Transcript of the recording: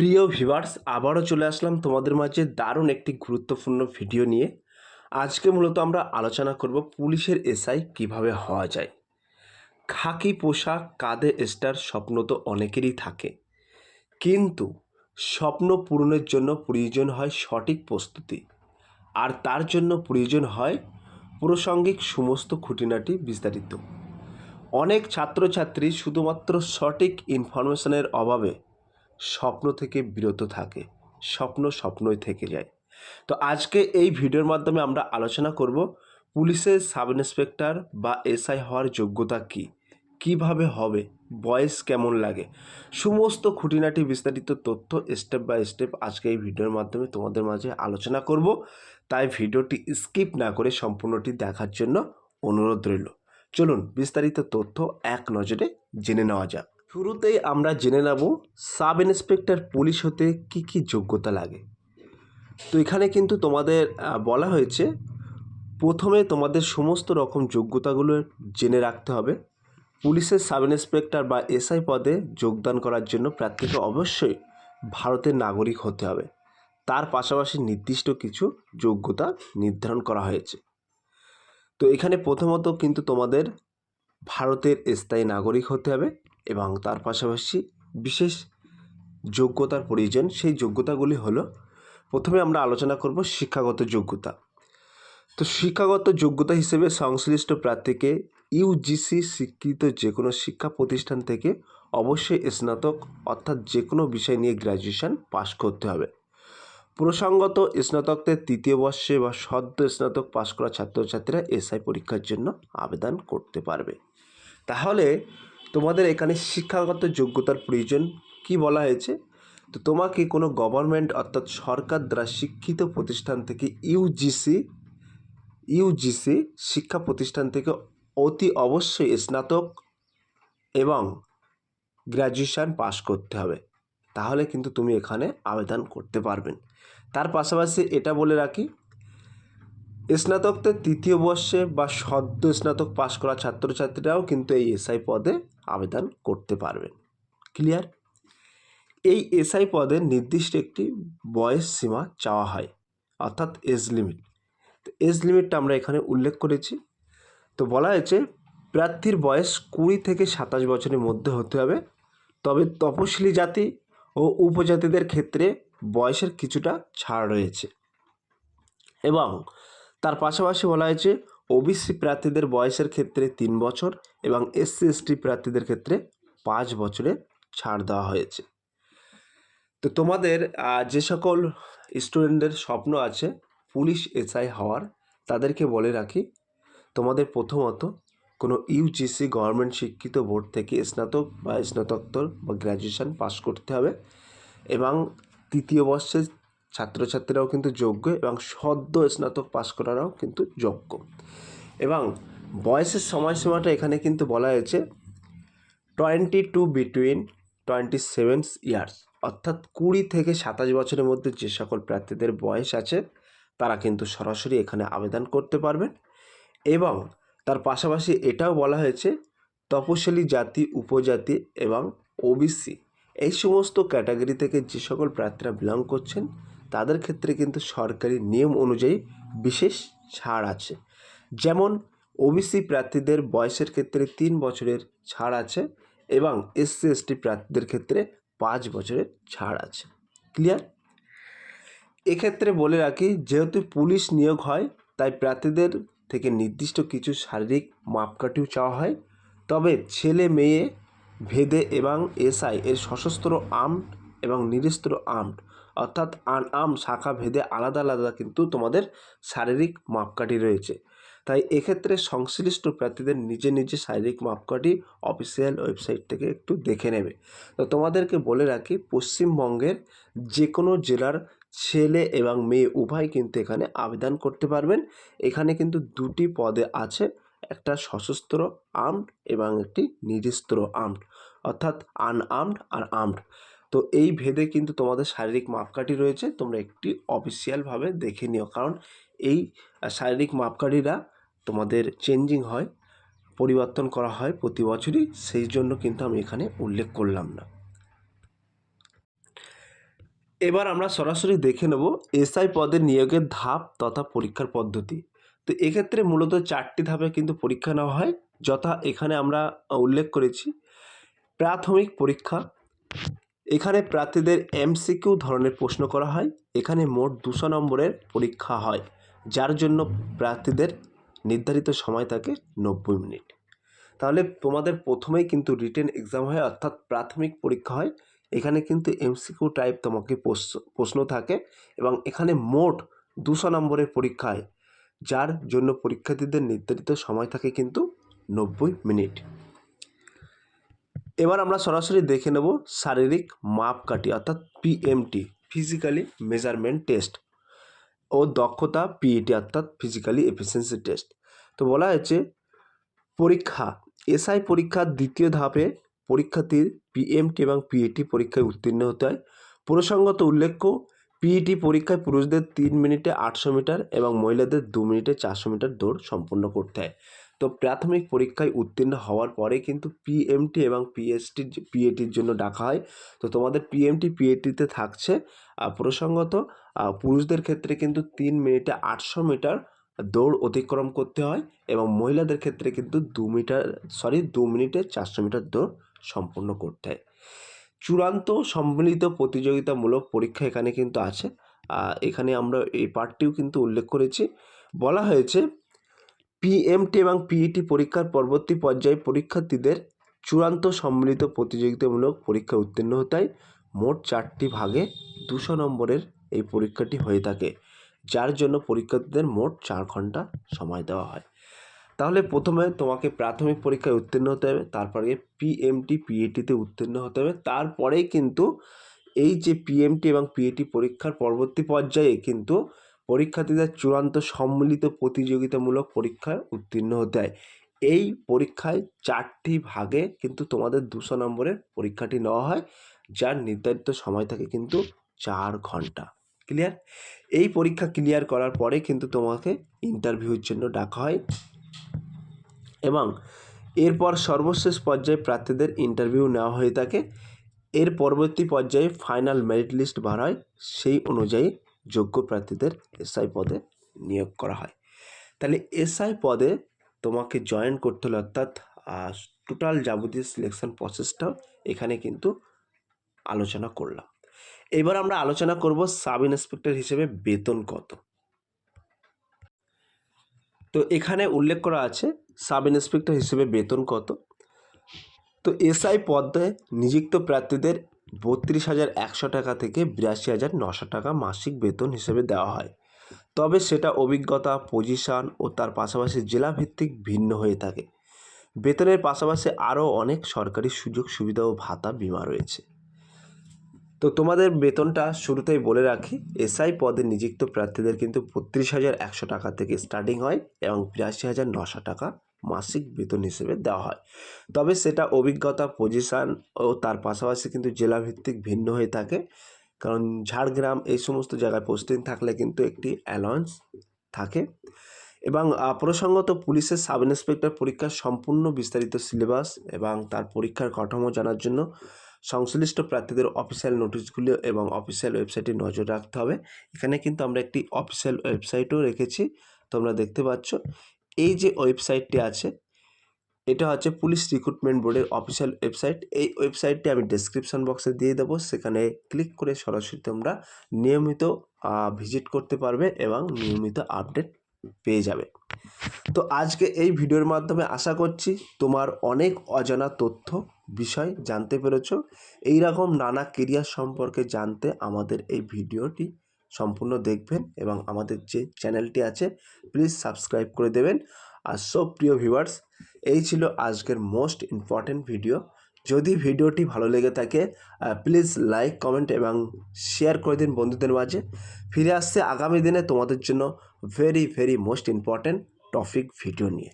প্রিয় ভিভার্স আবারও চলে আসলাম তোমাদের মাঝে দারুণ একটি গুরুত্বপূর্ণ ভিডিও নিয়ে। আজকে মূলত আমরা আলোচনা করব পুলিশের এসআই কীভাবে হওয়া যায়। খাকি পোশাক, কাঁধে স্টার স্বপ্ন তো অনেকেরই থাকে। কিন্তু স্বপ্ন পূরণের জন্য প্রয়োজন হয় সঠিক প্রস্তুতি। আর তার জন্য প্রয়োজন হয় প্রসঙ্গিক সমস্ত খুঁটিনাটি বিস্তারিত। অনেক ছাত্রছাত্রী শুধুমাত্র সঠিক ইনফরমেশনের অভাবে স্বপ্ন থেকে বিরত থাকে, স্বপ্ন স্বপ্নই থেকে যায়। তো আজকে এই ভিডিওর মাধ্যমে আমরা আলোচনা করব পুলিশের সাব ইন্সপেক্টর বা এসআই হওয়ার যোগ্যতা কী, কীভাবে হবে, বয়স কেমন লাগে, সমস্ত খুঁটিনাটি বিস্তারিত তথ্য স্টেপ বাই স্টেপ আজকে এই ভিডিওর মাধ্যমে তোমাদের মাঝে আলোচনা করব। তাই ভিডিওটি স্কিপ না করে সম্পূর্ণটি দেখার জন্য অনুরোধ রইল। চলুন বিস্তারিত তথ্য এক নজরে জেনে নেওয়া যাক। শুরুতেই আমরা জেনে নেব সাব ইন্সপেক্টর পুলিশ হতে কি কি যোগ্যতা লাগে। তো এখানে কিন্তু তোমাদের বলা হয়েছে, প্রথমে তোমাদের সমস্ত রকম যোগ্যতাগুলো জেনে রাখতে হবে। পুলিশের সাব ইন্সপেক্টর বা এসআই পদে যোগদান করার জন্য প্রার্থীকে অবশ্যই ভারতের নাগরিক হতে হবে। তার পাশাপাশি নির্দিষ্ট কিছু যোগ্যতা নির্ধারণ করা হয়েছে। তো এখানে প্রথমত কিন্তু তোমাদের ভারতের স্থায়ী নাগরিক হতে হবে। এবং তার পাশাপাশি বিশেষ যোগ্যতার প্রয়োজন, সেই যোগ্যতাগুলি হলো, প্রথমে আমরা আলোচনা করব শিক্ষাগত যোগ্যতা। তো শিক্ষাগত যোগ্যতা হিসেবে সংশ্লিষ্ট প্রার্থীকে ইউজিসি স্বীকৃত যে কোনো শিক্ষা প্রতিষ্ঠান থেকে অবশ্যই স্নাতক অর্থাৎ যে কোনো বিষয় নিয়ে গ্র্যাজুয়েশন পাশ করতে হবে। প্রসঙ্গত, স্নাতকদের তৃতীয় বর্ষে বা সদ্য স্নাতক পাশ করা ছাত্রছাত্রীরা এসআই পরীক্ষার জন্য আবেদন করতে পারবে। তাহলে তোমাদের এখানে শিক্ষাগত যোগ্যতার প্রয়োজন কি বলা হয়েছে? তো তোমাকে কোনো গভর্নমেন্ট অর্থাৎ সরকার দ্বারা শিক্ষিত প্রতিষ্ঠান থেকে ইউজিসি ইউজিসি শিক্ষা প্রতিষ্ঠান থেকে অতি অবশ্যই স্নাতক এবং গ্র্যাজুয়েশন পাশ করতে হবে। তাহলে কিন্তু তুমি এখানে আবেদন করতে পারবেন তার পাশাপাশি এটা বলে রাখি স্নাতকদের তৃতীয় বর্ষে বা সদ্য স্নাতক পাশ করা ছাত্রছাত্রীরাও কিন্তু এই এসআই পদে আবেদন করতে পারবেন। ক্লিয়ার? এই এসআই পদে নির্দিষ্ট একটি বয়স সীমা চাওয়া হয়, অর্থাৎ এজ লিমিট। এজ লিমিটটা আমরা এখানে উল্লেখ করেছি। তো বলা হয়েছে, প্রার্থীর বয়স কুড়ি থেকে সাতাশ বছরের মধ্যে হতে হবে। তবে তপশিলি জাতি ও উপজাতিদের ক্ষেত্রে বয়সের কিছুটা ছাড় রয়েছে। এবং তার পাশাপাশি বলা হয়েছে ওবিসি প্রার্থীদের বয়সের ক্ষেত্রে তিন বছর এবং এসসি এসটি প্রার্থীদের ক্ষেত্রে পাঁচ বছরের ছাড় দেওয়া হয়েছে। তো তোমাদের যে সকল স্টুডেন্টদের স্বপ্ন আছে পুলিশ এসআই হওয়ার, তাদেরকে বলে রাখি, তোমাদের প্রথমত কোনো ইউজিসি গভর্নমেন্ট শিক্ষিত বোর্ড থেকে স্নাতক বা স্নাতকোত্তর বা গ্র্যাজুয়েশন পাস করতে হবে এবং তৃতীয় বর্ষের ছাত্রছাত্রীরাও কিন্তু যোগ্য এবং সদ্য স্নাতক পাস করারাও কিন্তু যোগ্য। এবং বয়সের সময়সীমাটা এখানে কিন্তু বলা হয়েছে twenty two between twenty seven years অর্থাৎ কুড়ি থেকে সাতাশ বছরের মধ্যে যে সকল প্রার্থীদের বয়স আছে, তারা কিন্তু সরাসরি এখানে আবেদন করতে পারবেন। এবং তার পাশাপাশি এটাও বলা হয়েছে তপশিলি জাতি, উপজাতি এবং ওবিসি। এই সমস্ত ক্যাটাগরি থেকে যে সকল প্রার্থীরা বিলং করছেন তাদের ক্ষেত্রে কিন্তু সরকারি নিয়ম অনুযায়ী বিশেষ ছাড় আছে। যেমন ওবিসি প্রার্থীদের বয়সের ক্ষেত্রে তিন বছরের ছাড় আছে এবং এসসি এসটি প্রার্থীদের ক্ষেত্রে পাঁচ বছরের ছাড় আছে। ক্লিয়ার এক্ষেত্রে বলে রাখি, যেহেতু পুলিশ নিয়োগ হয়, তাই প্রার্থীদের থেকে নির্দিষ্ট কিছু শারীরিক মাপকাঠিও চাওয়া হয়। তবে ছেলে, মেয়ে, ভেদে এবং এসআই এর সশস্ত্র আর্মড এবং নিরস্ত্র আর্মড। অর্থাৎ আন আর্ম শাখা ভেদে আলাদা আলাদা কিন্তু তোমাদের শারীরিক মাপকাঠি রয়েছে। তাই এক্ষেত্রে সংশ্লিষ্ট প্রার্থীদের নিজে নিজে শারীরিক মাপকাঠি অফিসিয়াল ওয়েবসাইট থেকে একটু দেখে নেবে। তো তোমাদেরকে বলে রাখি, পশ্চিমবঙ্গের যে কোনো জেলার ছেলে এবং মেয়ে উভয় কিন্তু এখানে আবেদন করতে পারবেন। এখানে কিন্তু দুটি পদে আছে, একটা সশস্ত্র আর্মড এবং একটি নিরস্ত্র আর্মড। অর্থাৎ আনআর্মড আর আর্মড। তো এই ভেদে কিন্তু তোমাদের শারীরিক মাপকাঠি রয়েছে। তোমরা একটি অফিসিয়ালভাবে দেখে নিও। কারণ এই শারীরিক মাপকাঠিরা তোমাদের চেঞ্জিং হয়, পরিবর্তন করা হয় প্রতি বছরই। সেই জন্য কিন্তু আমি এখানে উল্লেখ করলাম না। এবার আমরা সরাসরি দেখে নেব এসআই পদে নিয়োগের ধাপ তথা পরীক্ষার পদ্ধতি। তো এক্ষেত্রে মূলত চারটি ধাপে কিন্তু পরীক্ষা নেওয়া হয়, যথা এখানে আমরা উল্লেখ করেছি। প্রাথমিক পরীক্ষা এখানে প্রার্থীদের এমসিকিউ ধরনের প্রশ্ন করা হয়। এখানে মোট দুশো নম্বরের পরীক্ষা হয়, যার জন্য প্রার্থীদের নির্ধারিত সময় থাকে নব্বই মিনিট। তাহলে তোমাদের প্রথমেই কিন্তু রিটেন এক্সাম হয়, অর্থাৎ প্রাথমিক পরীক্ষা হয়। এখানে কিন্তু এমসিকিউ টাইপ তোমাকে প্রশ্ন- থাকে এবং এখানে মোট দুশো নম্বরের পরীক্ষা হয়, যার জন্য পরীক্ষার্থীদের নির্ধারিত সময় থাকে কিন্তু নব্বই মিনিট। এবার আমরা সরাসরি দেখে নেব শারীরিক মাপকাঠি, অর্থাৎ পিএমটি ফিজিক্যালি মেজারমেন্ট টেস্ট ও দক্ষতা পিইটি অর্থাৎ ফিজিক্যালি এফিসিয়েন্সি টেস্ট তো বলা হয়েছে, পরীক্ষা এসআই পরীক্ষার দ্বিতীয় ধাপে পরীক্ষার্থীর পিএমটি এবং পিইটি পরীক্ষায় উত্তীর্ণ হতে হয়। প্রসঙ্গত উল্লেখ্য পিইটি পরীক্ষায় পুরুষদের তিন মিনিটে আটশো মিটার এবং মহিলাদের দু মিনিটে চারশো মিটার দৌড় সম্পন্ন করতে হয়। তো প্রাথমিক পরীক্ষায় উত্তীর্ণ হওয়ার পরে কিন্তু পিএমটি এবং পিএসটি পিএটির জন্য ডাকা হয়। তো তোমাদের পিএমটি পিএটিতে থাকছে প্রসঙ্গত পুরুষদের ক্ষেত্রে কিন্তু তিন মিনিটে আটশো মিটার দৌড় অতিক্রম করতে হয় এবং মহিলাদের ক্ষেত্রে কিন্তু দু মিটার, সরি, দু মিনিটে চারশো মিটার দৌড় সম্পূর্ণ করতে হয়। চূড়ান্ত সম্মিলিত প্রতিযোগিতামূলক পরীক্ষা এখানে কিন্তু আছে। এখানে আমরা এই পার্টটিও কিন্তু উল্লেখ করেছি। বলা হয়েছে পিএমটি এবং পিইটি পরীক্ষার পরবর্তী পর্যায়ে পরীক্ষার্থীদের চূড়ান্ত সম্মিলিত প্রতিযোগিতামূলক পরীক্ষায় উত্তীর্ণ হতে হয় মোট চারটি ভাগে দুশো নম্বরের এই পরীক্ষাটি হয়ে থাকে, যার জন্য পরীক্ষার্থীদের মোট চার ঘণ্টা সময় দেওয়া হয়। তাহলে প্রথমে তোমাকে প্রাথমিক পরীক্ষায় উত্তীর্ণ হতে হবে, তারপরে পিএমটি পিএটিতে উত্তীর্ণ হতে হবে, তারপরেই কিন্তু এই যে পিএমটি এবং পিএটি পরীক্ষার পরবর্তী পর্যায়ে কিন্তু পরীক্ষার্থীদের চূড়ান্ত সম্মিলিত প্রতিযোগিতামূলক পরীক্ষায় উত্তীর্ণ হতে হয়। এই পরীক্ষায় চারটি ভাগে কিন্তু তোমাদের দুশো নম্বরের পরীক্ষাটি নেওয়া হয়, যার নির্ধারিত সময় থাকে কিন্তু চার ঘণ্টা। ক্লিয়ার এই পরীক্ষা ক্লিয়ার করার পরে কিন্তু তোমাকে ইন্টারভিউর জন্য ডাকা হয় এবং এরপর সর্বশেষ পর্যায়ে প্রার্থীদের ইন্টারভিউ নেওয়া হয়ে থাকে। এর পরবর্তী পর্যায়ে ফাইনাল মেরিট লিস্ট বার হয়। সেই অনুযায়ী যোগ্য প্রার্থীদের এসআই পদে নিয়োগ করা হয়। তাহলে এসআই পদে তোমাকে জয়েন করতে হলে অর্থাৎ টোটাল যাবতীয় সিলেকশন প্রসেসটাও এখানে কিন্তু আলোচনা করলাম। এবার আমরা আলোচনা করব সাব ইন্সপেক্টর হিসেবে বেতন কত। তো এখানে উল্লেখ করা আছে সাব ইন্সপেক্টর হিসেবে বেতন কত। তো এসআই পদে নিযুক্ত প্রার্থীদের বত্রিশ হাজার একশো টাকা থেকে বিরাশি হাজার নশো টাকা মাসিক বেতন হিসেবে দেওয়া হয়। তবে সেটা অভিজ্ঞতা, পজিশন ও তার পাশাপাশি জেলাভিত্তিক ভিন্ন হয়ে থাকে। বেতনের পাশাপাশি আরও অনেক সরকারি সুযোগ সুবিধা ও ভাতা বিমা রয়েছে। তো তোমাদের বেতনটা শুরুতেই বলে রাখি, এসআই পদে নিযুক্ত প্রার্থীদের কিন্তু বত্রিশ হাজার একশো টাকা থেকে স্টার্টিং হয় এবং বিরাশি হাজার নশো টাকা মাসিক বেতন হিসেবে দেওয়া হয়। তবে সেটা অভিজ্ঞতা পজিশান ও তার পাশাপাশি কিন্তু জেলাভিত্তিক ভিন্ন হয়ে থাকে। কারণ ঝাড়গ্রাম এই সমস্ত জায়গায় পোস্টিং থাকলে কিন্তু একটি অ্যালাউন্স থাকে। এবং প্রসঙ্গত পুলিশের সাব ইন্সপেক্টর পরীক্ষার সম্পূর্ণ বিস্তারিত সিলেবাস এবং তার পরীক্ষার কাঠামো জানার জন্য সংশ্লিষ্ট প্রার্থীদের অফিসিয়াল নোটিশগুলো এবং অফিসিয়াল ওয়েবসাইটে নজর রাখতে হবে। এখানে কিন্তু আমরা একটি অফিসিয়াল ওয়েবসাইটও রেখেছি। তোমরা দেখতে পাচ্ছ। এই যে ওয়েবসাইটটি আছে, এটা হচ্ছে পুলিশ রিক্রুটমেন্ট বোর্ডের অফিসিয়াল ওয়েবসাইট। এই ওয়েবসাইটটি আমি ডেসক্রিপশন বক্সে দিয়ে দেবো। সেখানে ক্লিক করে সরাসরি তোমরা নিয়মিত ভিজিট করতে পারবে এবং নিয়মিত আপডেট পেয়ে যাবে। তো আজকে এই ভিডিওর মাধ্যমে আশা করছি তোমার অনেক অজানা তথ্য, বিষয় জানতে পেরেছ। এই রকম নানা কেরিয়ার সম্পর্কে জানতে আমাদের এই ভিডিওটি সম্পূর্ণ দেখবেন এবং আমাদের যে চ্যানেলটি আছে প্লিজ সাবস্ক্রাইব করে দেবেন। আর সব প্রিয় ভিউয়ার্স এই ছিল আজকের মোস্ট ইম্পর্ট্যান্ট ভিডিও যদি ভিডিওটি ভালো লেগে থাকে প্লিজ লাইক কমেন্ট এবং শেয়ার করে দিন বন্ধুদের মাঝে। ফিরে আসছে আগামী দিনে তোমাদের জন্য very very most important topic video নিয়ে।